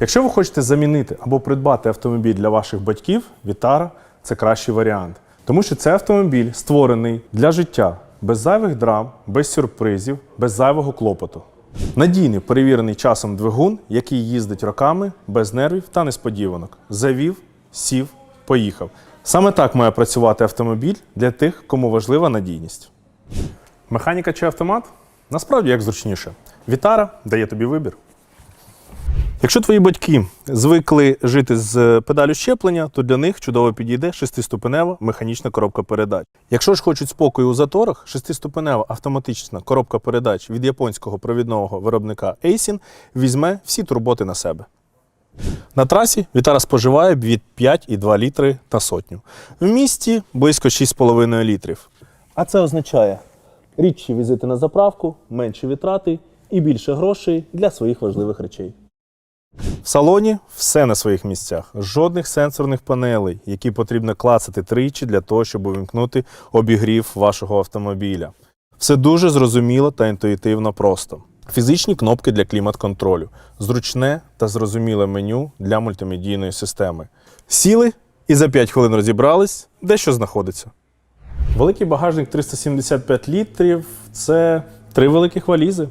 Якщо ви хочете замінити або придбати автомобіль для ваших батьків, Вітара це кращий варіант. Тому що це автомобіль створений для життя без зайвих драм, без сюрпризів, без зайвого клопоту. Надійний перевірений часом двигун, який їздить роками без нервів та несподіванок. Завів, сів, поїхав. Саме так має працювати автомобіль для тих, кому важлива надійність. Механіка чи автомат? Насправді як зручніше. Вітара дає тобі вибір. Якщо твої батьки звикли жити з педалю щеплення, то для них чудово підійде шестиступенева механічна коробка передач. Якщо ж хочуть спокою у заторах, шестиступенева автоматична коробка передач від японського провідного виробника Aisin візьме всі турботи на себе. На трасі Вітара споживає від 5,2 літри та сотню. В місті близько 6,5 літрів. А це означає рідші візити на заправку, менші витрати і більше грошей для своїх важливих речей. В салоні все на своїх місцях. Жодних сенсорних панелей, які потрібно клацати тричі для того, щоб увімкнути обігрів вашого автомобіля. Все дуже зрозуміло та інтуїтивно просто. Фізичні кнопки для клімат-контролю, зручне та зрозуміле меню для мультимедійної системи. Сіли і за 5 хвилин розібрались, де що знаходиться. Великий багажник 375 літрів це три великих валізи.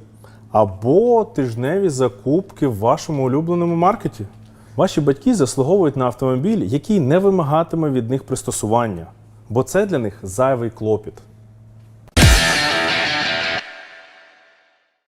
Або тижневі закупки в вашому улюбленому маркеті. Ваші батьки заслуговують на автомобіль, який не вимагатиме від них пристосування, бо це для них зайвий клопіт.